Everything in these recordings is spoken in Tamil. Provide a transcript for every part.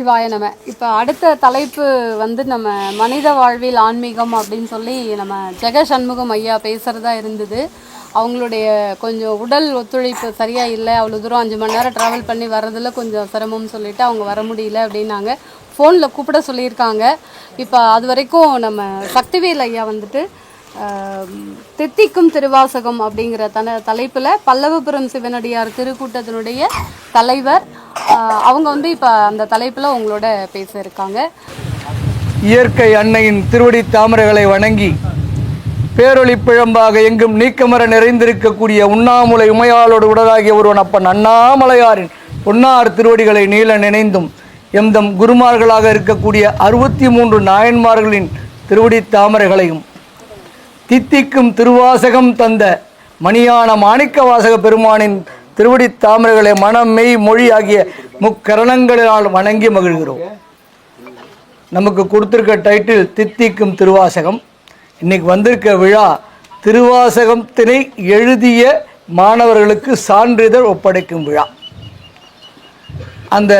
சிவாய நம்ம இப்போ அடுத்த தலைப்பு வந்து நம்ம மனித வாழ்வில் ஆன்மீகம் அப்படின்னு சொல்லி நம்ம ஜெக சண்முகம் ஐயா பேசுகிறதா இருந்தது. அவங்களுடைய கொஞ்சம் உடல் ஒத்துழைப்பு சரியாக இல்லை. அவ்வளோ தூரம் அஞ்சு மணி நேரம் ட்ராவல் பண்ணி வர்றதில் கொஞ்சம் சிரமம்னு சொல்லிட்டு அவங்க வர முடியல அப்படின்னாங்க. ஃபோனில் கூப்பிட சொல்லியிருக்காங்க. இப்போ அது வரைக்கும் நம்ம சக்திவேல் ஐயா வந்துட்டு தித்திக்கும் திருவாசகம் அப்படிங்கிற தன தலைப்பில் பல்லவபுரம் சிவனடியார் திருக்கூட்டத்தினுடைய தலைவர். அவங்க வந்து இப்போ அந்த தலைப்பில் உங்களோட பேச இருக்காங்க. இயற்கை அன்னையின் திருவடி தாமரைகளை வணங்கி பேரொளி பிழம்பாக எங்கும் நீக்கமர நிறைந்திருக்கக்கூடிய உண்ணாமுலை உமையாளோடு உடலாகிய ஒருவன் அப்பன் அண்ணாமலையாரின் பொன்னார் திருவடிகளை நீள நினைந்தும் எம்தம் குருமார்களாக இருக்கக்கூடிய அறுபத்தி மூன்று நாயன்மார்களின் திருவடி தாமரைகளையும் தித்திக்கும் திருவாசகம் தந்த மணியான மாணிக்க வாசக பெருமானின் திருவடி தாமரைகளை மனம் மெய் மொழி ஆகிய முக்கரணங்களினால் வணங்கி மகிழ்கிறோம். நமக்கு கொடுத்துருக்க டைட்டில் தித்திக்கும் திருவாசகம். இன்னைக்கு வந்திருக்க விழா திருவாசகத்தினை எழுதிய மாணவர்களுக்கு சான்றிதழ் ஒப்படைக்கும் விழா. அந்த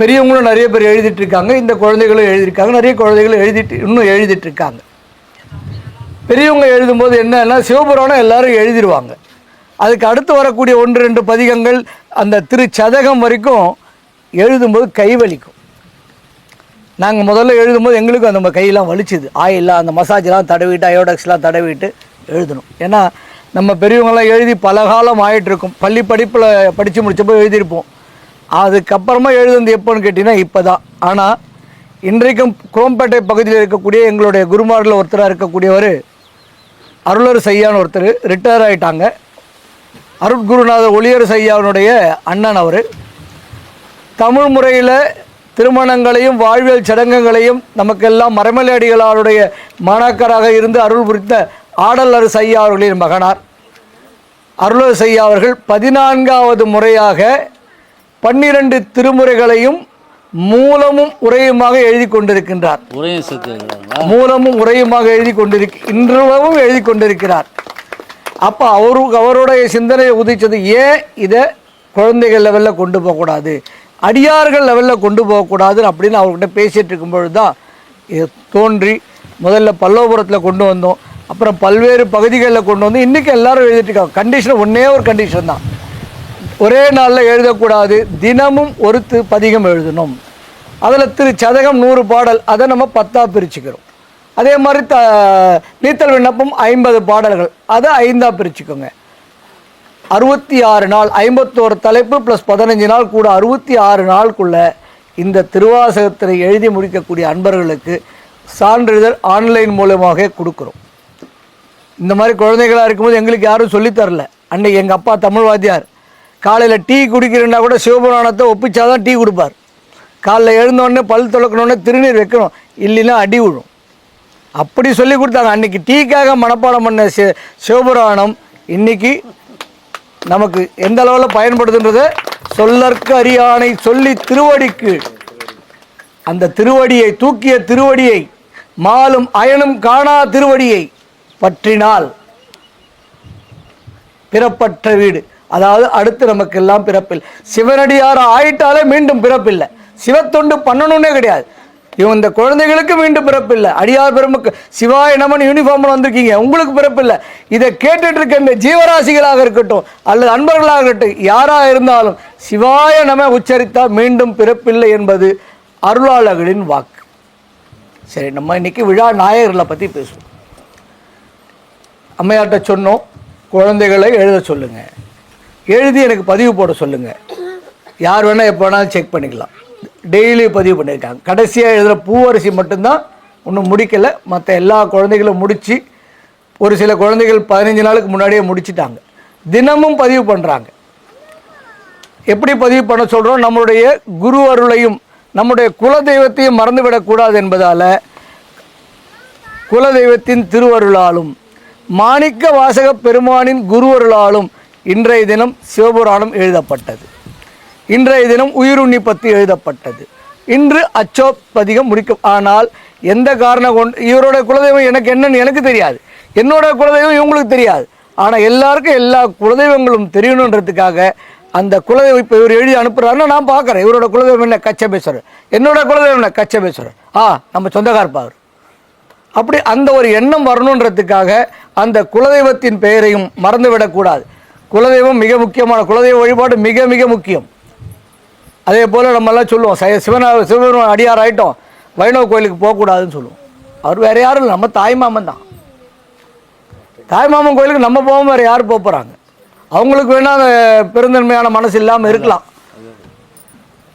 பெரியவங்களும் நிறைய பேர் எழுதிட்டு இருக்காங்க இந்த குழந்தைகளும் எழுதியிருக்காங்க நிறைய குழந்தைகளும் எழுதிட்டு இன்னும் எழுதிட்டு இருக்காங்க. பெரியவங்க எழுதும்போது என்னன்னா சிவபுராணம் எல்லாரும் எழுதிடுவாங்க அதுக்கு அடுத்து வரக்கூடிய ஒன்று ரெண்டு பதிகங்கள் அந்த திருச்சதகம் வரைக்கும் எழுதும்போது கை வலிக்கும். நாங்கள் முதல்ல எழுதும்போது எங்களுக்கும் அந்த கையெல்லாம் வலிச்சுது. ஆயிலாம் அந்த மசாஜ்லாம் தடவிட்டு அயோடெக்ஸ்லாம் தடவிட்டு எழுதணும். ஏன்னா நம்ம பெரியவங்களாம் எழுதி பல காலம் ஆகிட்டுருக்கும் பள்ளி படிப்பில் படித்து முடிச்சப்போ எழுதியிருப்போம். அதுக்கப்புறமா எழுதுனது எப்போன்னு கேட்டிங்கன்னா இப்போ தான் ஆனால் இன்றைக்கும் குரோம்பேட்டை பகுதியில் இருக்கக்கூடிய எங்களுடைய குருமாரில் ஒருத்தராக இருக்கக்கூடியவர் அருளர் சையான்னு ஒருத்தர் ரிட்டையர் ஆகிட்டாங்க அருட்குருநாதர் ஒளியர் சையாவினுடைய அண்ணன் அவர். தமிழ் முறையில் திருமணங்களையும் வாழ்வியல் சடங்குகளையும் நமக்கெல்லாம் மரமலையடிகளாருடைய மாணாக்கராக இருந்து அருள் புரித்த ஆடலர் சையா அவர்களின் மகனார். அருளர் சையா அவர்கள் பதினான்காவது முறையாக பன்னிரண்டு திருமுறைகளையும் மூலமும் உரையுமாக எழுதி கொண்டிருக்கின்றார். மூலமும் உரையுமாக எழுதி கொண்டிருக்க இன்றளவும் எழுதி கொண்டிருக்கிறார். அப்போ அவரு அவருடைய சிந்தனையை உதிச்சது ஏன் இதை குழந்தைகள் லெவலில் கொண்டு போகக்கூடாது அடியார்கள் லெவலில் கொண்டு போகக்கூடாதுன்னு அப்படின்னு அவர்கிட்ட பேசிகிட்டு இருக்கும்பொழுது தான் இது தோன்றி முதல்ல பல்லவபுரத்தில் கொண்டு வந்தோம். அப்புறம் பல்வேறு பகுதிகளில் கொண்டு வந்து இன்றைக்கி எல்லாரும் எழுதிட்டு இருக்காங்க. கண்டிஷன் ஒன்றே ஒரு கண்டிஷன் தான். ஒரே நாளில் எழுதக்கூடாது. தினமும் ஒரு பதிகம் எழுதணும். அதில் திரு சதகம் நூறு பாடல் அதை நம்ம பத்தாக பிரிச்சுக்கிறோம். அதே மாதிரி த நீத்தல் விண்ணப்பம் ஐம்பது பாடல்கள் அதை ஐந்தாக பிரிச்சுக்கோங்க. அறுபத்தி ஆறு நாள் ஐம்பத்தோரு தலைப்பு ப்ளஸ் பதினஞ்சு நாள் கூட அறுபத்தி ஆறு நாளுக்குள்ள இந்த திருவாசகத்தினை எழுதி முடிக்கக்கூடிய அன்பர்களுக்கு சான்றிதழ் ஆன்லைன் மூலமாக கொடுக்குறோம். இந்த மாதிரி குழந்தைகளாக இருக்கும்போது எங்களுக்கு யாரும் சொல்லித் தரல. அன்னைக்கு எங்கள் அப்பா தமிழ் வாத்தியார் காலையில் டீ குடிக்கிறேன்னா கூட சிவபுராணத்தை ஒப்பிச்சாதான் டீ கொடுப்பார். காலைல எழுந்தோடனே பல் துளக்கணுன்னே திருநீர் வைக்கணும். இல்லைன்னா அடி விழும். அப்படி சொல்லி கொடுத்தாங்க. அன்றைக்கி டீக்காக மனப்பாடம் பண்ண சி சிவபுராணம் இன்றைக்கி நமக்கு எந்த அளவில் பயன்படுதுன்றது சொல்லற்கு அறியானை சொல்லி திருவடிக்கு அந்த திருவடியை தூக்கிய திருவடியை மாலும் அயனும் காணா திருவடியை பற்றினால் பிறப்பற்ற வீடு. அதாவது அடுத்து நமக்கெல்லாம் பிறப்பில்லை சிவனடியார் ஆயிட்டாலே மீண்டும் பிறப்பில்லை. சிவத்தொண்டு பண்ணணும்னே கிடையாது. இவன் இந்த குழந்தைகளுக்கு மீண்டும் பிறப்பில்லை. அடியார் பெருமக்கு சிவாய நமன் யூனிஃபார்மில் வந்திருக்கீங்க. உங்களுக்கு பிறப்பில்லை. இதை கேட்டுட்டு இருக்க இந்த ஜீவராசிகளாக இருக்கட்டும் அல்லது அன்பர்களாக இருக்கட்டும் யாராக இருந்தாலும் சிவாய நம உச்சரித்தால் மீண்டும் பிறப்பில்லை என்பது அருளாளர்களின் வாக்கு. சரி நம்ம இன்னைக்கு விழா நாயகர்களை பற்றி பேசுவோம். அம்மையார்கிட்ட சொன்னோம். குழந்தைகளை எழுத சொல்லுங்கள் எழுதி எனக்கு பதிவு போட சொல்லுங்கள் யார் வேணால் எப்போ வேணாலும் செக் பண்ணிக்கலாம். டெய்லி பதிவு பண்ணியிருக்காங்க கடைசியாக எழுதுகிற பூவரிசி மட்டும்தான் இன்னும் முடிக்கலை. மற்ற எல்லா குழந்தைகளும் முடித்து ஒரு சில குழந்தைகள் பதினஞ்சு நாளுக்கு முன்னாடியே முடிச்சிட்டாங்க. தினமும் பதிவு பண்ணுறாங்க எப்படி பதிவு பண்ண சொல்கிறோம் நம்மளுடைய குரு அருளையும் நம்முடைய குலதெய்வத்தையும் மறந்துவிடக்கூடாது என்பதால் குலதெய்வத்தின் திருவருளாலும் மாணிக்க வாசக பெருமானின் குருவருளாலும் இன்றைய தினம் சிவபுராணம் எழுதப்பட்டது. இன்றைய தினம் உயிருண்ணி பற்றி எழுதப்பட்டது. இன்று அச்சோபதிகம் முடிக்கும். முடிக்க ஆனால் எந்த காரணம் கொண்டு இவரோட குலதெய்வம் எனக்கு என்னன்னு எனக்கு தெரியாது. என்னோட குலதெய்வம் இவங்களுக்கு தெரியாது. ஆனால் எல்லாருக்கும் எல்லா குலதெய்வங்களும் தெரியணுன்றதுக்காக அந்த குலதெய்வம் இப்போ இவர் எழுதி அனுப்புறாருன்னா நான் பார்க்குறேன் இவரோட குலதெய்வம் என்ன? கச்சபேஸ்வரர். என்னோட குலதெய்வம் என்ன? கச்சபேஸ்வரர். ஆ நம்ம சொந்தக்கார் அவர் அப்படி அந்த ஒரு எண்ணம் வரணுன்றதுக்காக அந்த குலதெய்வத்தின் பெயரையும் மறந்துவிடக்கூடாது. குலதெய்வம் மிக முக்கியமான குலதெய்வ வழிபாடு மிக மிக முக்கியம். அதே போல் நம்மெல்லாம் சொல்லுவோம் சை சிவன சிவபெருமான் அடியார் ஆகிட்டோம் வைணவ கோயிலுக்கு போகக்கூடாதுன்னு சொல்லுவோம். அவர் வேறு யாரும் இல்லை நம்ம தாய்மாமன் தான். தாய்மாமன் கோயிலுக்கு நம்ம போகாமல் வேறு யார் போக போகிறாங்க அவங்களுக்கு வேணால் அந்த பெருந்தன்மையான மனசு இல்லாமல் இருக்கலாம்.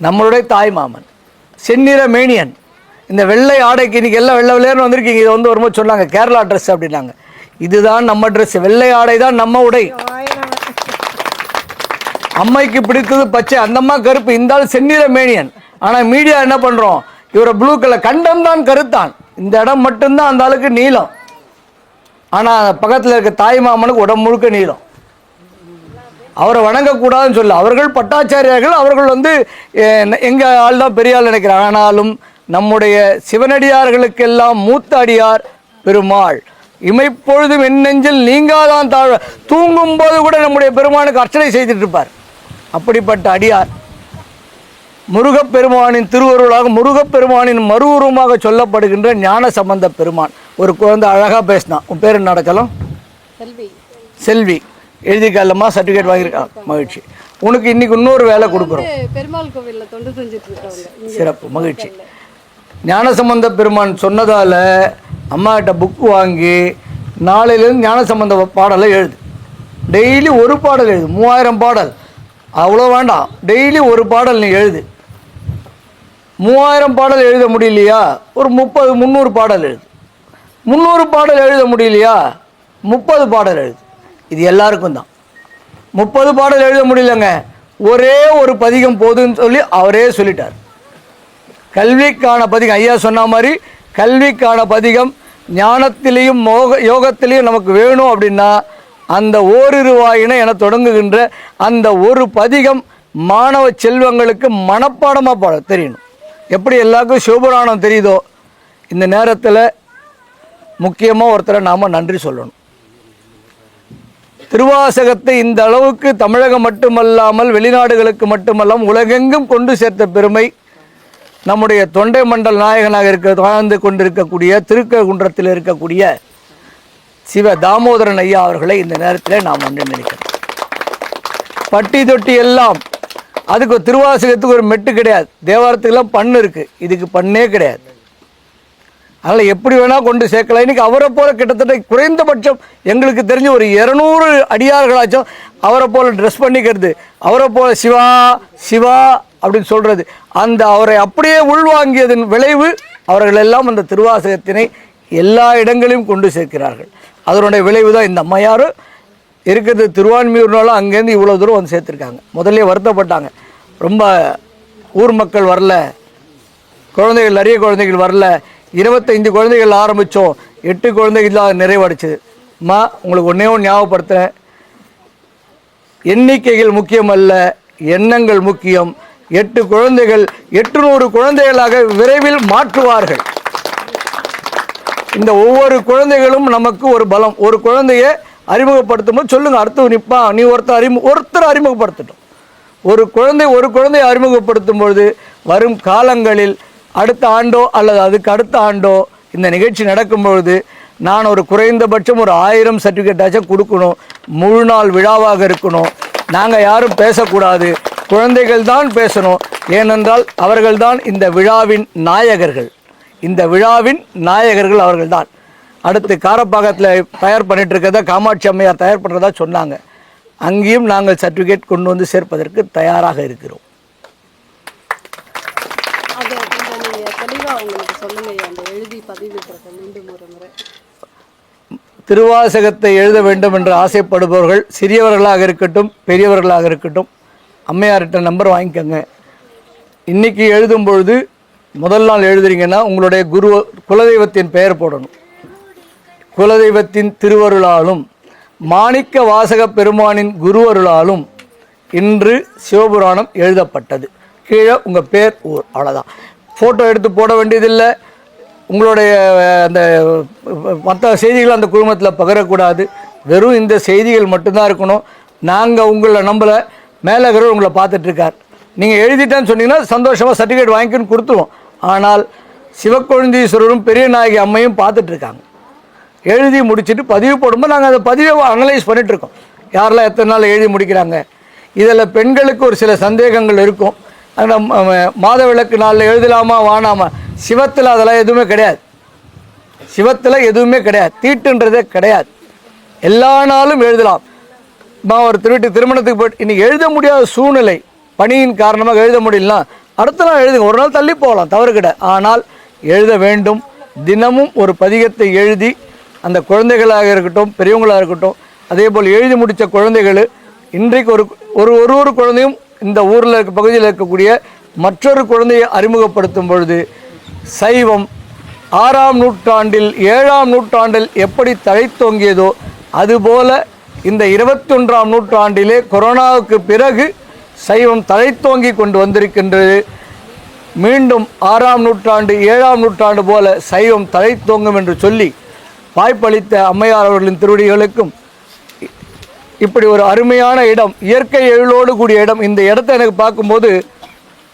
நம்மளுடைய தாய்மாமன் செந்நிற மேனியன். இந்த வெள்ளை ஆடைக்கு இன்னைக்கு எல்லாம் வெள்ளை வெள்ளையர்னு வந்திருக்கீங்க இதை வந்து வரும்போது சொன்னாங்க கேரளா ட்ரெஸ் அப்படின்னாங்க. இதுதான் நம்ம ட்ரெஸ் வெள்ளை ஆடை தான் நம்ம உடை. அம்மைக்கு பிடித்தது பச்சை. அந்தம்மா கருப்பு. இந்த ஆள் செந்நிற மேனியன். ஆனால் மீடியா என்ன பண்ணுறோம் இவரை ப்ளூ கலர் கண்டம் தான் கருத்தான். இந்த இடம் மட்டும்தான் அந்த ஆளுக்கு நீளம். ஆனால் பக்கத்தில் இருக்க தாய் மாமனுக்கு உடம்பு முழுக்க நீளம். அவரை வணங்கக்கூடாதுன்னு சொல்ல அவர்கள் பட்டாச்சாரியார்கள். அவர்கள் வந்து எங்கள் ஆள் தான் பெரிய ஆள் நினைக்கிறார். ஆனாலும் நம்முடைய சிவனடியார்களுக்கெல்லாம் மூத்த அடியார் பெருமாள். இமைப்பொழுதும் என் நெஞ்சில் நீங்காதான் தாழ. தூங்கும் போது கூட நம்முடைய பெருமானுக்கு அர்ச்சனை செய்துட்டு இருப்பார். அப்படிப்பட்ட அடியார். முருகப்பெருமானின் திருவருளாக முருகப்பெருமானின் மறு உருவமாக சொல்லப்படுகின்ற ஞான சம்பந்த பெருமான். ஒரு குழந்தை அழகாக பேசினான் உன் பேர் நடக்கலாம் செல்வி. செல்வி. எழுதிக்கல்லம்மா சர்டிஃபிகேட் வாங்கியிருக்கா. மகிழ்ச்சி. உனக்கு இன்னைக்கு இன்னொரு வேலை கொடுக்குறோம். பெருமாள் கோவில்ல தொண்டு செஞ்சுட்டு சிறப்பு மகிழ்ச்சி. ஞானசம்பந்த பெருமான் சொன்னதால் அம்மா கிட்ட புக் வாங்கி நாளையிலேருந்து ஞானசம்பந்த பாடலை எழுது. டெய்லி ஒரு பாடல் எழுது. மூவாயிரம் பாடல். அவ்வளோ வேண்டாம். டெய்லி ஒரு பாடல் நீ எழுது. மூவாயிரம் பாடல் எழுத முடியலையா? ஒரு முப்பது முந்நூறு பாடல் எழுது. முந்நூறு பாடல் எழுத முடியலையா? முப்பது பாடல் எழுது. இது எல்லாருக்கும் தான். முப்பது பாடல் எழுத முடியலங்க. ஒரே ஒரு பதிகம் போதுன்னு சொல்லி அவரே சொல்லிட்டார். கல்விக்கான பதிகம் ஐயா சொன்ன மாதிரி கல்விக்கான பதிகம் ஞானத்திலையும் மோக யோகத்திலையும் நமக்கு வேணும் அப்படின்னா அந்த ஓரிருவாயின என தொடங்குகின்ற அந்த ஒரு பதிகம் மாணவ செல்வங்களுக்கு மனப்பாடமாக பாட தெரியணும். எப்படி எல்லாருக்கும் சிவபுராணம் தெரியுதோ? இந்த நேரத்தில் முக்கியமாக ஒருத்தரை நாம் நன்றி சொல்லணும். திருவாசகத்தை இந்த அளவுக்கு தமிழகம் மட்டுமல்லாமல் வெளிநாடுகளுக்கு மட்டுமல்லாமல் உலகெங்கும் கொண்டு சேர்த்த பெருமை நம்முடைய தொண்டை மண்டல் நாயகனாக இருக்க வாழ்ந்து கொண்டிருக்கக்கூடிய திருக்ககுன்றத்தில் இருக்கக்கூடிய சிவ தாமோதரன் ஐயா அவர்களை இந்த நேரத்தில் நாம் வந்து நினைக்கிறோம். பட்டி தொட்டி எல்லாம் அதுக்கு திருவாசகத்துக்கு ஒரு மெட்டு கிடையாது. தேவாரத்துக்கெல்லாம் பண்ணு இருக்குது இதுக்கு பண்ணே கிடையாது. அதனால் எப்படி வேணால் கொண்டு சேர்க்கலாம். இன்னைக்கு அவரை போல கிட்டத்தட்ட குறைந்தபட்சம் எங்களுக்கு தெரிஞ்ச ஒரு இரநூறு அடியார்களாச்சும் அவரை போல ட்ரெஸ் பண்ணிக்கிறது. அவரை போல சிவா சிவா அப்படின்னு சொல்கிறது அந்த அவரை அப்படியே உள்வாங்கியதன் விளைவு அவர்கள் எல்லாம் அந்த திருவாசகத்தினை எல்லா இடங்களையும் கொண்டு சேர்க்கிறார்கள். அதனுடைய விளைவு தான் இந்த அம்மையார். இருக்கிறது திருவான்மியூர்னாலும் அங்கேருந்து இவ்வளோ தூரம் வந்து சேர்த்துருக்காங்க. முதல்ல வருத்தப்பட்டாங்க. ரொம்ப ஊர் மக்கள் வரல. குழந்தைகள் நிறைய குழந்தைகள் வரல. இருபத்தைந்து குழந்தைகள் ஆரம்பித்தோம் எட்டு குழந்தைகள் தான் நிறைவடைச்சது. அம்மா உங்களுக்கு ஒன்றே ஒன்று ஞாபகப்படுத்துகிறேன் எண்ணிக்கைகள் முக்கியம் அல்ல எண்ணங்கள் முக்கியம். எட்டு குழந்தைகள் எட்டுநூறு குழந்தைகளாக விரைவில் மாற்றுவார்கள். இந்த ஒவ்வொரு குழந்தைகளும் நமக்கு ஒரு பலம். ஒரு குழந்தைய அறிமுகப்படுத்தும் போது சொல்லுங்க அடுத்து நிற்பா நீ ஒருத்தர் அறிமு ஒருத்தர் அறிமுகப்படுத்தட்டும். ஒரு குழந்தை ஒரு குழந்தையை அறிமுகப்படுத்தும் பொழுது வரும் காலங்களில் அடுத்த ஆண்டோ அல்லது அதுக்கு அடுத்த ஆண்டோ இந்த நிகழ்ச்சி நடக்கும் பொழுது நான் ஒரு குறைந்தபட்சம் ஒரு ஆயிரம் சர்டிஃபிகேட்டாச்சும் கொடுக்கணும். முழு நாள் விழாவாக இருக்கணும். நாங்கள் யாரும் பேசக்கூடாது. குழந்தைகள் தான் பேசணும். ஏனென்றால் அவர்கள்தான் இந்த விழாவின் நாயகர்கள். இந்த விழாவின் நாயகர்கள் அவர்கள்தான். அடுத்து காரப்பாக்கத்தில் தயார் பண்ணிட்டு இருக்கிறத காமாட்சி அம்மையார் தயார் பண்ணுறதா சொன்னாங்க. அங்கேயும் நாங்கள் சர்டிஃபிகேட் கொண்டு வந்து சேர்ப்பதற்கு தயாராக இருக்கிறோம். திருவாசகத்தை எழுத வேண்டும் என்று ஆசைப்படுபவர்கள் சிறியவர்களாக இருக்கட்டும் பெரியவர்களாக இருக்கட்டும் அம்மையார்கிட்ட நம்பர் வாங்கிக்கோங்க. இன்னைக்கு எழுதும் பொழுது முதல் நாள் எழுதுறீங்கன்னா உங்களுடைய குரு குலதெய்வத்தின் பெயர் போடணும். குலதெய்வத்தின் திருவருளாலும் மாணிக்க வாசக பெருமானின் குருவருளாலும் இன்று சிவபுராணம் எழுதப்பட்டது. கீழே உங்கள் பேர் ஊர் அவ்வளோதான் ஃபோட்டோ எடுத்து போட வேண்டியதில்லை. உங்களுடைய அந்த மற்ற செய்திகள் அந்த குழுமத்தில் பகிரக்கூடாது. வெறும் இந்த செய்திகள் மட்டும்தான் இருக்கணும். நாங்கள் உங்களை நம்பலை. மேலகர் உங்களை பார்த்துட்ருக்கார் நீங்கள் எழுதிட்டேன்னு சொன்னீங்கன்னா சந்தோஷமாக சர்டிஃபிகேட் வாங்கிக்கின்னு கொடுத்துருவோம். ஆனால் சிவக்கொழுந்தீஸ்வரரும் பெரிய நாயகி அம்மையும் பார்த்துட்ருக்காங்க. எழுதி முடிச்சுட்டு பதிவு போடும்போது நாங்கள் அதை பதிவை அனலைஸ் பண்ணிகிட்ருக்கோம் யாரெல்லாம் எத்தனை நாள் எழுதி முடிக்கிறாங்க? இதில் பெண்களுக்கு ஒரு சில சந்தேகங்கள் இருக்கும். அந்த மாதவிளக்கு மாத விளக்கு நாளில் எழுதலாமா வானாமா சிவத்தில் அதெல்லாம் எதுவுமே கிடையாது. சிவத்தில் எதுவுமே கிடையாது. தீட்டுன்றதே கிடையாது. எல்லா நாளும் எழுதலாம். மா ஒரு திருவிட்டு திருமணத்துக்கு போய்ட்டு இன்றைக்கி எழுத முடியாத சூழ்நிலை பணியின் காரணமாக எழுத முடியலன்னா அடுத்த நாள் எழுதுங்க. ஒரு நாள் தள்ளி போகலாம் தவறு கிடையாது. ஆனால் எழுத வேண்டும். தினமும் ஒரு பதிகத்தை எழுதி அந்த குழந்தைகளாக இருக்கட்டும் பெரியவங்களாக இருக்கட்டும் அதே போல் எழுதி முடித்த குழந்தைகள் இன்றைக்கு ஒரு ஒரு ஒரு ஒரு குழந்தையும் இந்த ஊரில் இருக்க பகுதியில் இருக்கக்கூடிய மற்றொரு குழந்தையை அறிமுகப்படுத்தும் பொழுது சைவம் ஆறாம் நூற்றாண்டில் ஏழாம் நூற்றாண்டில் எப்படி தழைத்தோங்கியதோ அதுபோல இந்த இருபத்தொன்றாம் நூற்றாண்டிலே கொரோனாவுக்கு பிறகு சைவம் தழைத்தோங்கி கொண்டு வந்திருக்கின்றது. மீண்டும் ஆறாம் நூற்றாண்டு ஏழாம் நூற்றாண்டு போல சைவம் தழைத்தோங்கும் என்று சொல்லி வாய்ப்பளித்த அம்மையார் அவர்களின் திருவடிகளுக்கும் இப்படி ஒரு அருமையான இடம் இயற்கை எழிலோடு கூடிய இடம். இந்த இடத்த எனக்கு பார்க்கும்போது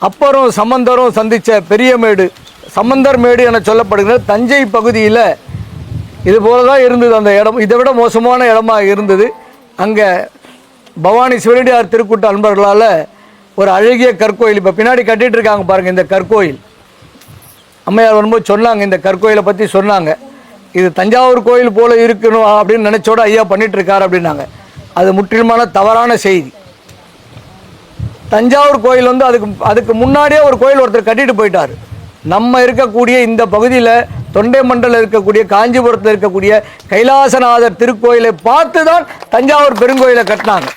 அப்பரும் சம்பந்தரும் சந்தித்த பெரியமேடு சம்பந்தர் மேடு என சொல்லப்படுகிற தஞ்சை பகுதியில் இது போல தான் இருந்தது அந்த இடம். இதை விட மோசமான இடமா இருந்தது. அங்கே பவானி சிவனடியார் திருக்கூட்ட அன்பர்களால் ஒரு அழகிய கற்கோயில். இப்போ பின்னாடி கட்டிகிட்டு இருக்காங்க பாருங்கள் இந்த கற்கோயில். அம்மையார் வரும்போது சொன்னாங்க இந்த கற்கோயிலை பற்றி சொன்னாங்க. இது தஞ்சாவூர் கோயில் போல் இருக்கணும் அப்படின்னு நினைச்சோட ஐயா பண்ணிட்டு இருக்காரு அப்படின்னாங்க. அது முற்றிலுமான தவறான செய்தி. தஞ்சாவூர் கோயில் வந்து அதுக்கு அதுக்கு முன்னாடியே ஒரு கோயில் ஒருத்தர் கட்டிட்டு போயிட்டார். நம்ம இருக்கக்கூடிய இந்த பகுதியில் தொண்டை மண்டலம் இருக்கக்கூடிய காஞ்சிபுரத்தில் இருக்கக்கூடிய கைலாசநாதர் திருக்கோயிலை பார்த்து தான் தஞ்சாவூர் பெருங்கோயிலை கட்டினாங்க.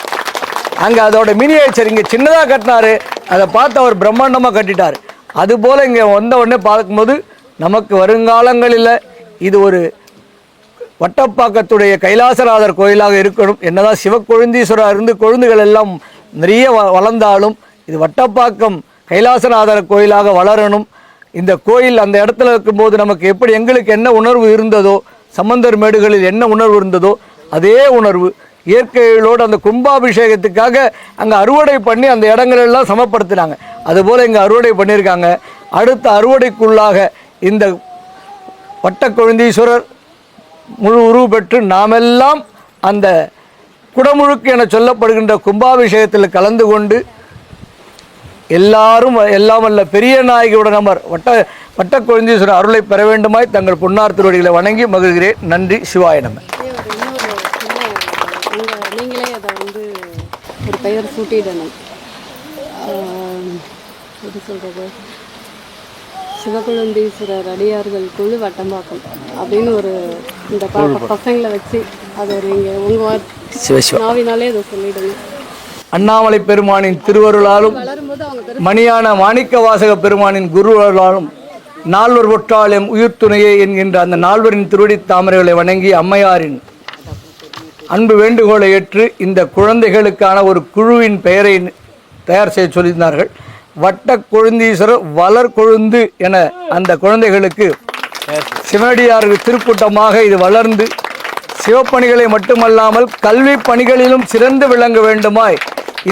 அங்கே அதோட மினியேச்சர் இங்கே சின்னதாக கட்டினாரு. அதை பார்த்து அவர் பிரம்மாண்டமாக கட்டிட்டார். அதுபோல் இங்கே வந்த உடனே பார்க்கும்போது நமக்கு வருங்காலங்களில் இது ஒரு வட்டப்பாக்கத்துடைய கைலாசநாதர் கோயிலாக இருக்கணும். என்னதான் சிவக்கொழுந்தீஸ்வரர் இருந்து கொழுந்துகள் எல்லாம் நிறைய வ- வளர்ந்தாலும் இது வட்டப்பாக்கம் கைலாசநாதர் கோயிலாக வளரணும். இந்த கோயில் அந்த இடத்துல இருக்கும்போது நமக்கு எப்படி எங்களுக்கு என்ன உணர்வு இருந்ததோ சம்பந்தர் மேடுகளில் என்ன உணர்வு இருந்ததோ அதே உணர்வு. இயற்கைகளோடு அந்த கும்பாபிஷேகத்துக்காக அங்கே அறுவடை பண்ணி அந்த இடங்களெல்லாம் சமப்படுத்தினாங்க. அதுபோல் இங்கே அறுவடை பண்ணியிருக்காங்க. அடுத்த அறுவடைக்குள்ளாக இந்த வட்டக்கொழுந்தீஸ்வரர் முழு உருவு பெற்று நாமெல்லாம் அந்த குடமுழுக்கு என சொல்லப்படுகின்ற கும்பாபிஷேகத்தில் கலந்து கொண்டு எல்லாரும் எல்லாம் அல்ல பெரிய நாயகியோட நம்பர் வட்ட வட்டக்கொழுந்தீஸ்வரர் அருளை பெற வேண்டுமாய் தங்கள் பொன்னார் திருவடிகளை வணங்கி மகிழ்கிறேன். நன்றி. சிவாய இதே ஒரு இன்னொரு சின்ன உங்கள் நீங்களே அதை வந்து ஒரு பெயர் சூட்டிடணும். எப்படி சொல்கிறது சிவகுழந்தீஸ்வரர் அடியார்கள் குழு வட்டம்பாக்கம் அப்படின்னு ஒரு இந்த பசங்களை வச்சு அது ஒரு நீங்கள் உங்கள் நாவினாலே அதை சொல்லிடுங்க அண்ணாமலை பெருமானின் திருவருளாலும் மணியான மாணிக்க வாசக பெருமானின் குருவருளாலும் நால்வர் ஒற்றாலும் உயிர் துணையே என்கின்ற அந்த நால்வரின் திருவடி தாமரைகளை வணங்கி அம்மையாரின் அன்பு வேண்டுகோளை ஏற்று இந்த குழந்தைகளுக்கான ஒரு குழுவின் பெயரை தயார் செய்ய சொல்லியிருந்தார்கள். வட்ட கொழுந்தீஸ்வரர் வளர் கொழுந்து என அந்த குழந்தைகளுக்கு சிவனடியாருக்கு திருக்கூட்டமாக இது வளர்ந்து சிவப்பணிகளை மட்டுமல்லாமல் கல்வி பணிகளிலும் சிறந்து விளங்க வேண்டுமாய்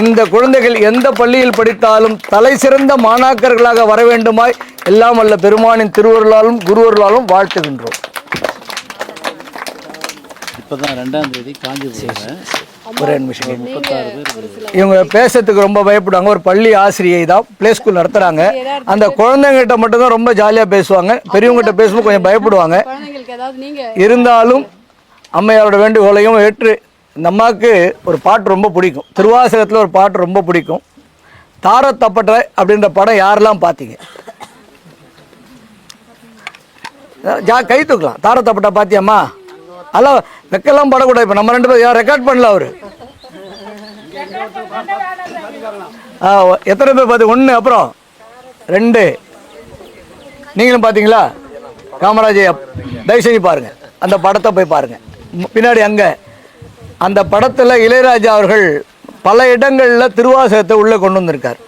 இந்த குழந்தைகள் எந்த பள்ளியில் படித்தாலும் தலை சிறந்த மாணாக்கர்களாக வர வேண்டுமாய் எல்லாம் அல்ல பெருமானின் திருவருளாலும் குருவருளாலும் வாழ்த்துகின்றோம். இப்பதான் ரெண்டாம் தேதி காஞ்சிபுரம் ஒரே நிமிஷம். இவங்க பேசுறதுக்கு ரொம்ப பயப்படுவாங்க. ஒரு பள்ளி ஆசிரியை தான் ப்ளே ஸ்கூல் நடத்துறாங்க. அந்த குழந்தைங்கிட்ட மட்டும்தான் ரொம்ப ஜாலியாக பேசுவாங்க. பெரியவங்ககிட்ட பேசும்போது கொஞ்சம் பயப்படுவாங்க. இருந்தாலும் அம்மையாரோட வேண்டுகோளையும் ஏற்று இந்த அம்மாவுக்கு ஒரு பாட்டு ரொம்ப பிடிக்கும். திருவாசகத்தில் ஒரு பாட்டு ரொம்ப பிடிக்கும். தாரத்தப்பட்ட அப்படின்ற படம் யாரெல்லாம் பார்த்தீங்க? ஜா கை தூக்கலாம். தாரத்தப்பட்ட பாத்தியம்மா? அல்ல வெக்கெல்லாம் படக்கூடாது. இப்போ நம்ம ரெண்டு பேரும் யார் ரெக்கார்ட் பண்ணல அவர்? ஆ எத்தனை பேர் பார்த்து? ஒன்று அப்புறம்? ரெண்டு. நீங்களும் பார்த்தீங்களா? காமராஜ் தயவு செஞ்சு பாருங்கள் அந்த படத்தை போய் பாருங்கள் பின்னாடி அங்கே. அந்த படத்தில் இளையராஜா அவர்கள் பல இடங்களில் திருவாசகத்தை உள்ளே கொண்டு வந்திருக்கார்.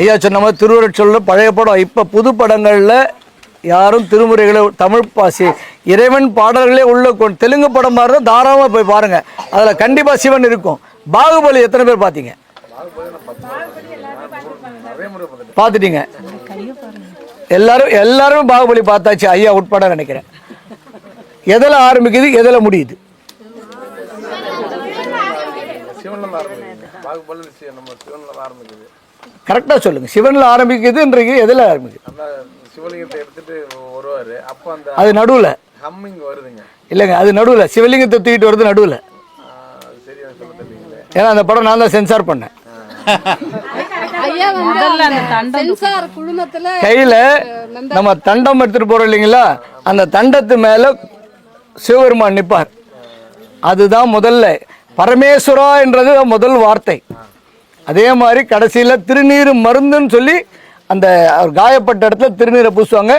ஐயா சொன்ன மாதிரி திருவருட்சொல்ல பழைய படம். இப்போ புது படங்களில் யாரும் திருமுறைகளை தமிழ் பாசி இறைவன் பாடல்களே உள்ள தெலுங்கு படம் பாருங்க தாராளமாக போய் பாருங்க. அதில் கண்டிப்பாக சிவன் இருக்கும். பாகுபலி எத்தனை பேர் பார்த்தீங்க பார்த்துட்டீங்க எல்லாரும் எல்லாரும் பாகுபலி பார்த்தாச்சு. ஐயா உட்பட நினைக்கிறேன். எதில் ஆரம்பிக்குது எதில் முடியுது? கரெக்டாக சொல்லுங்க. சிவனில் ஆரம்பிக்குதுன்றது எதில் ஆரம்பிக்குது? சிவலிங்கத்தை எடுத்துட்டு வருவாரு. அப்போ அந்த அது நடுவில். ஹம்மிங் வருதுங்க. இல்லைங்க அது நடுவில். சிவலிங்கத்தை தூக்கிட்டு வருது நடுவில். ஆ, அது சரியா சொல்ல தெரியல ஏன்னா அந்த படம் நான் தான் சென்சார் பண்ணேன். ஐயா வந்து அந்த சென்சார் குழுமத்துல கையில் நம்ம தண்டம் எடுத்துகிட்டு போகிறோம் இல்லைங்களா? அந்த தண்டத்து மேலே சிவபெருமான் நிற்பார் அதுதான் முதல்ல. பரமேஸ்வரா என்றது முதல் வார்த்தை. அதே மாதிரி கடைசியில் திருநீர் மருந்துன்னு சொல்லி அந்த அவர் காயப்பட்ட இடத்துல திருநீரை பூசுவாங்க.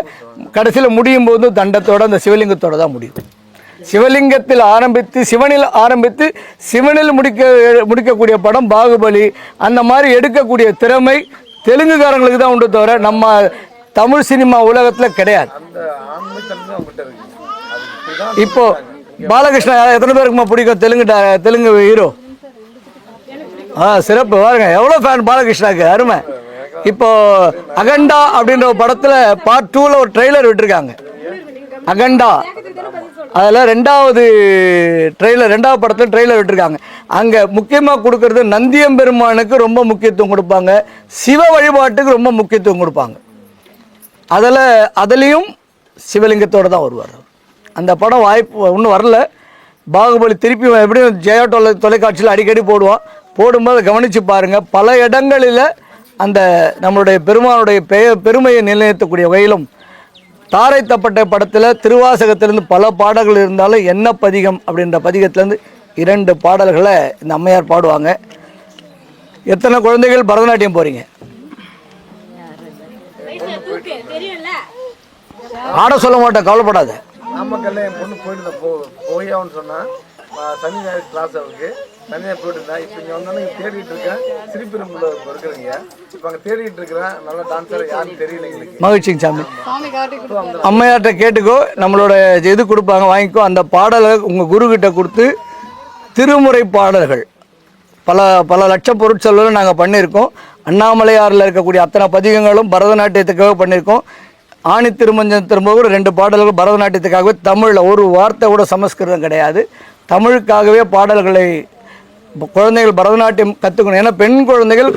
கடைசியில் முடியும் போது தண்டத்தோட அந்த சிவலிங்கத்தோட தான் முடியும். சிவலிங்கத்தில் ஆரம்பித்து சிவனில் ஆரம்பித்து சிவனில் முடிக்க முடிக்கக்கூடிய படம் பாகுபலி அந்த மாதிரி எடுக்கக்கூடிய திறமை தெலுங்குக்காரங்களுக்கு தான் உண்டு தவிர நம்ம தமிழ் சினிமா உலகத்தில் கிடையாது. இப்போ பாலகிருஷ்ணா எத்தனை பேருக்குமா பிடிக்கும்? தெலுங்கு டா- தெலுங்கு ஹீரோ? ஆ சிறப்பு. பாருங்க எவ்வளோ ஃபேன் பாலகிருஷ்ணாக்கு? அருமை. இப்போ அகண்டா அப்படின்ற ஒரு படத்தில் பார்ட் டூவில் ஒரு ட்ரெய்லர் விட்டுருக்காங்க. அகண்டா. அதில் ரெண்டாவது ட்ரெய்லர் ரெண்டாவது படத்தில் ட்ரெய்லர் விட்டுருக்காங்க. அங்கே முக்கியமாக கொடுக்கறது நந்தியம்பெருமானுக்கு ரொம்ப முக்கியத்துவம் கொடுப்பாங்க. சிவ வழிபாட்டுக்கு ரொம்ப முக்கியத்துவம் கொடுப்பாங்க. அதில் அதுலேயும் சிவலிங்கத்தோடு தான் வருவார். அந்த படம் வாய்ப்பு இன்னும் வரல. பாகுபலி திருப்பி எப்படியும் ஜெயா தொலை தொலைக்காட்சியில் அடிக்கடி போடுவான். போடும்போது கவனித்து பாருங்கள் பல இடங்களில் அந்த நம்மளுடைய பெருமானுடைய பெய பெருமையை நிலைநிறுத்தக்கூடிய வகையிலும் தாரை தப்பட்ட படத்தில் திருவாசகத்திலிருந்து பல பாடல்கள் இருந்தாலும் என்ன பதிகம் அப்படின்ற பதிகத்திலேருந்து இரண்டு பாடல்களை இந்த அம்மையார் பாடுவாங்க. எத்தனை குழந்தைகள் பரதநாட்டியம் போகிறீங்க ஆட சொல்ல மாட்டேன் கவலைப்படாத. நாமக்கல்ல என் பொண்ணு போயிட்டு போய் சொன்னா சனி ஞாயிறு கிளாஸ் அவருக்கு சனி ஞாயிறு போயிட்டு இருந்தா இப்போ இங்கே வந்தோன்னே இங்க தேடிட்டு இருக்கேன். சிரிப்பிரும்புல இருக்கிறீங்க இப்போ அங்கே தேடிட்டு இருக்கிறேன். நல்ல டான்ஸர் யாருன்னு தெரியல எங்களுக்கு. மகிழ்ச்சிங்க சாமி. அம்மையார்கிட்ட கேட்டுக்கோ நம்மளோட இது கொடுப்பாங்க வாங்கிக்கோ. அந்த பாடலை உங்கள் குருக்கிட்ட கொடுத்து திருமுறை பாடல்கள். பல பல லட்சம் பொருட்செலவில் நாங்கள் பண்ணியிருக்கோம். அண்ணாமலையாரில் இருக்கக்கூடிய அத்தனை பதிகங்களும் பரதநாட்டியத்துக்காக பண்ணியிருக்கோம். ஆணி திருமஞ்சன் திரும்ப கூட ரெண்டு பாடல்கள் பரதநாட்டியத்துக்காகவே தமிழில் ஒரு வார்த்தை கூட சமஸ்கிருதம் கிடையாது. தமிழுக்காகவே பாடல்களை குழந்தைகள் பரதநாட்டியம் கற்றுக்கணும் ஏன்னா பெண் குழந்தைகள்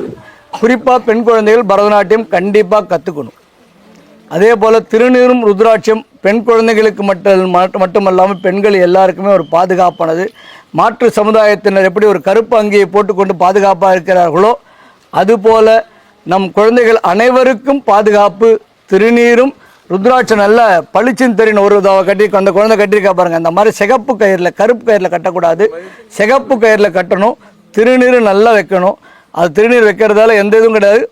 குறிப்பாக பெண் குழந்தைகள் பரதநாட்டியம் கண்டிப்பாக கற்றுக்கணும் அதே போல் திருநீரும் ருத்ராட்சியம் பெண் குழந்தைகளுக்கு மட்டும் மட்டுமல்லாமல் பெண்கள் எல்லாருக்குமே ஒரு பாதுகாப்பானது. மாற்று சமுதாயத்தினர் எப்படி ஒரு கருப்பு அங்கியை போட்டுக்கொண்டு பாதுகாப்பாக இருக்கிறார்களோ அதுபோல் நம் குழந்தைகள் அனைவருக்கும் பாதுகாப்பு திருநீரும் ருத்ராட்சம் நல்ல பளிச்சின் தெரியும் ஒரு இதை கட்டி அந்த குழந்தை கட்டியிருக்கா பாருங்க. அந்த மாதிரி சிகப்பு கயிறில் கருப்பு கயிறில் கட்டக்கூடாது. சிகப்பு கயிறில் கட்டணும். திருநீர் நல்லா வைக்கணும். அது திருநீர் வைக்கிறதால எந்த இதுவும் கிடையாது.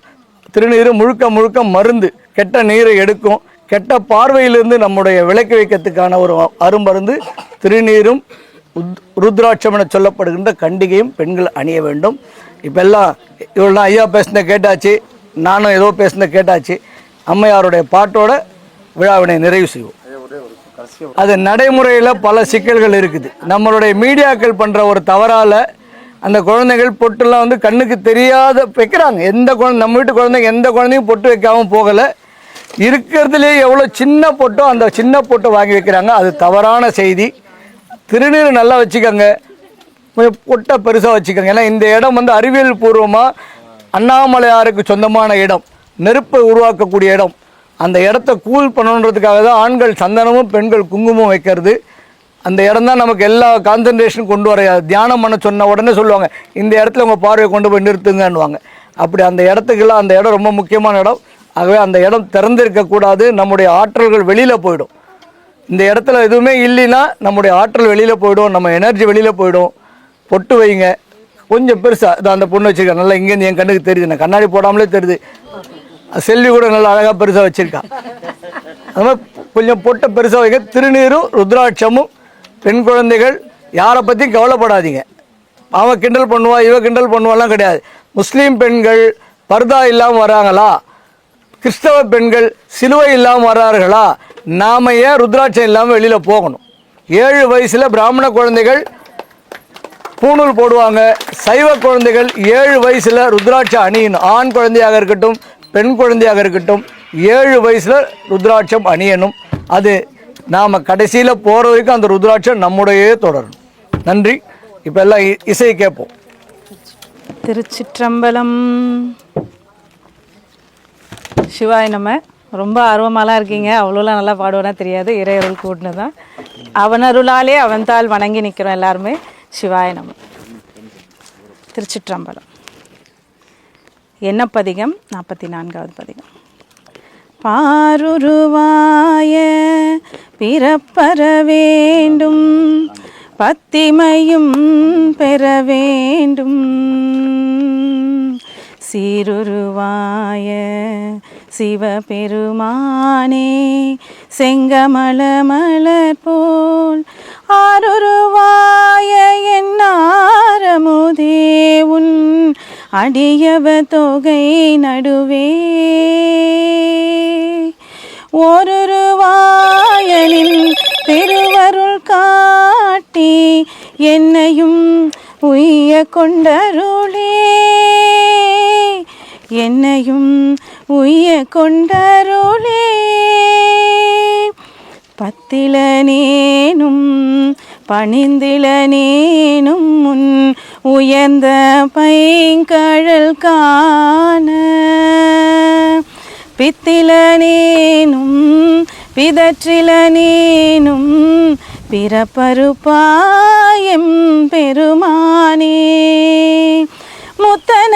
திருநீர் முழுக்க முழுக்க மருந்து கெட்ட நீரை எடுக்கும். கெட்ட பார்வையிலிருந்து நம்முடைய விளக்கி வைக்கிறதுக்கான ஒரு அருமருந்து திருநீரும் ருத்ராட்சம் என சொல்லப்படுகின்ற கண்டிகையும் பெண்கள் அணிய வேண்டும். இப்போ எல்லாம் இவ்வளோ ஐயா பேசுனதை கேட்டாச்சு. நானும் ஏதோ பேசுனதை கேட்டாச்சு. அம்மையாருடைய பாட்டோட விழாவினை நிறைவு செய்வோம். அது நடைமுறையில் பல சிக்கல்கள் இருக்குது. நம்மளுடைய மீடியாக்கள் பண்ணுற ஒரு தவறால் அந்த குழந்தைகள் பொட்டுலாம் வந்து கண்ணுக்கு தெரியாத வைக்கிறாங்க. எந்த குழந்தை நம்ம வீட்டு குழந்தைங்க எந்த குழந்தையும் பொட்டு வைக்காமல் போகலை. இருக்கிறதுலேயே எவ்வளோ சின்ன பொட்டோ அந்த சின்ன பொட்டை வாங்கி வைக்கிறாங்க. அது தவறான செய்தி. திருநீர் நல்லா வச்சுக்கோங்க. கொஞ்சம் பொட்டை பெருசாக வச்சுக்கோங்க. ஏன்னா இந்த இடம் வந்து அறிவியல் பூர்வமாக அண்ணாமலையாருக்கு சொந்தமான இடம். நெருப்பை உருவாக்கக்கூடிய இடம். அந்த இடத்த கூல் பண்ணணுன்றதுக்காக தான் ஆண்கள் சந்தனமும் பெண்கள் குங்குமம் வைக்கிறது. அந்த இடம் தான் நமக்கு எல்லா கான்சன்ட்ரேஷனும் கொண்டு வர தியானம் பண்ண சொன்ன உடனே சொல்லுவாங்க இந்த இடத்துல உங்கள் பார்வையை கொண்டு போய் நிறுத்துங்கன்னுவாங்க. அப்படி அந்த இடத்துக்கெல்லாம் அந்த இடம் ரொம்ப முக்கியமான இடம். ஆகவே அந்த இடம் திறந்திருக்கக்கூடாது நம்முடைய ஆற்றல்கள் வெளியில் போயிடும். இந்த இடத்துல எதுவுமே இல்லைன்னா நம்முடைய ஆற்றல் வெளியில் போயிடும் நம்ம எனர்ஜி வெளியில் போயிடும். பொட்டு வைங்க. கொஞ்சம் பெருசாக இது அந்த பொண்ணு வச்சுருக்கேன் நல்லா இங்கேருந்து என் கண்ணுக்கு தெரியுது நான் கண்ணாடி போடாமலே தெரியுது. செல்வி கூட நல்லா அழகாக பெருசாக வச்சுருக்கான் அது மாதிரி கொஞ்சம் பொட்டை பெருசாக வைக்க திருநீரும் ருத்ராட்சமும் பெண் குழந்தைகள் யாரை பற்றியும் கவலைப்படாதீங்க. அவன் கிண்டல் பண்ணுவா இவ கிண்டல் பண்ணுவாலாம் கிடையாது. முஸ்லீம் பெண்கள் பர்தா இல்லாமல் வராங்களா? கிறிஸ்தவ பெண்கள் சிலுவை இல்லாமல் வர்றார்களா நாம ஏன் ருத்ராட்சம் இல்லாமல் வெளியில் போகணும்? ஏழு வயசில் பிராமண குழந்தைகள் பூணூல் போடுவாங்க. சைவ குழந்தைகள் ஏழு வயசில் ருத்ராட்சம் அணியணும். ஆண் குழந்தையாக இருக்கட்டும் பெண் குழந்தையாக இருக்கட்டும் ஏழு வயசில் ருத்ராட்சம் அணியணும். அது நாம் கடைசியில் போகிற வரைக்கும் அந்த ருத்ராட்சம் நம்முடையே தொடரணும். நன்றி. இப்போ எல்லாம் இ- கேட்போம். திருச்சிற்றம்பலம். சிவாய் நம்ம ரொம்ப ஆர்வமாலாம் இருக்கீங்க. அவ்வளோலாம் நல்லா பாடுவானா தெரியாது. இறையருள் கூட்டினு தான் அவன் அருளாலே அவன்தால் வணங்கி நிற்கிறோம் எல்லாருமே. சிவாய நம்ம. திருச்சிற்றம்பலம். என்ன பதிகம்? நாற்பத்தி நான்காவது பதிகம். பாருருவாய பிறப்பற வேண்டும் பத்திமையும் பெற வேண்டும். சீருருவாய சிவபெருமானே செங்கமல மலர் போல் ஆருருவாய என்னாரமுதே உன் அடியவ தொகை நடுவே. ஒருருவாயனின் திருவருள் காட்டி என்னையும் உய்ய கொண்டருளே. என்னையும் உய்ய கொண்டருளே. பத்திலனேனும் பணிந்திலனேனும் முன் உயர்ந்த பைங்கழல் காண. பித்தில நீனும் பிதற்றில நீனும் பிறப்பருப்பாயம் பெருமானே. முத்தனையானே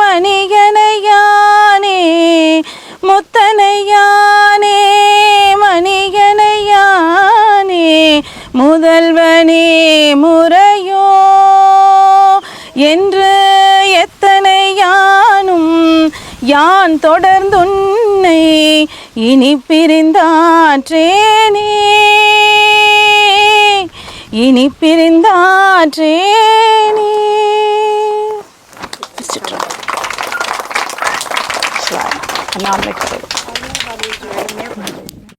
மணிகனையானே. முத்தனையானே மணிகனையானே. முதல்வனே முறையோ என்று யான் தொடர்ந்துன்னை இனி பிரிந்தாற்றேனே இனி பிரிந்தாற்றேனே சிவாய. அண்ணாமலை